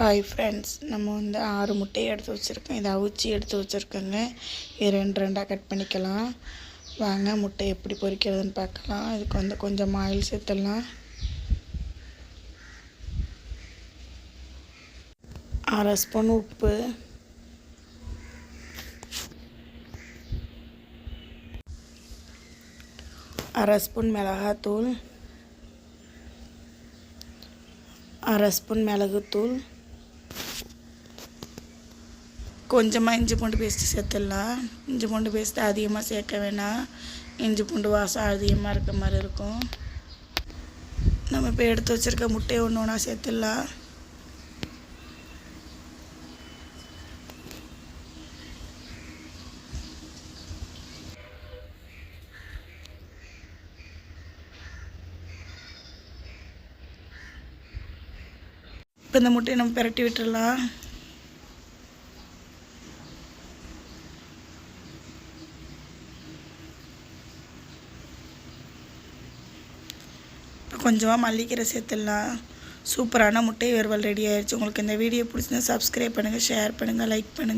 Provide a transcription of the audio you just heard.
Hi friends நம்ம வந்து ஆறு முட்டையை எடுத்து வச்சுருக்கோம். இதை அவிச்சி எடுத்து வச்சுருக்கோங்க. இது ரெண்டு ரெண்டாக கட் பண்ணிக்கலாம். வாங்க முட்டை எப்படி பொரிக்கிறதுன்னு பார்க்கலாம். இதுக்கு வந்து கொஞ்சம் ஆயில் சேர்த்துடலாம். அரை ஸ்பூன் உப்பு. அரை ஸ்பூன் மிளகாத்தூள். அரை ஸ்பூன் மிளகுத்தூள். கொஞ்சமாக இஞ்சி பூண்டு பேஸ்ட்டு சேர்த்துடலாம். இஞ்சி பூண்டு பேஸ்ட்டு அதிகமாக சேர்க்க வேணாம். இஞ்சி பூண்டு வாசம் அதிகமாக இருக்க மாதிரி இருக்கும். நம்ம இப்போ எடுத்து வச்சுருக்க முட்டையை ஒன்று ஒன்றா சேர்த்துடலாம். இப்போ இந்த முட்டையை நம்ம பெரட்டி விட்டுடலாம். கொஞ்சமாக மல்லிக்கீரை சேர்த்துடலாம். சூப்பரான முட்டை வறுவல் ரெடி ஆயிடுச்சு உங்களுக்கு இந்த வீடியோ பிடிச்சிருந்தா சப்ஸ்கிரைப் பண்ணுங்கள் ஷேர் பண்ணுங்கள் லைக் பண்ணுங்கள்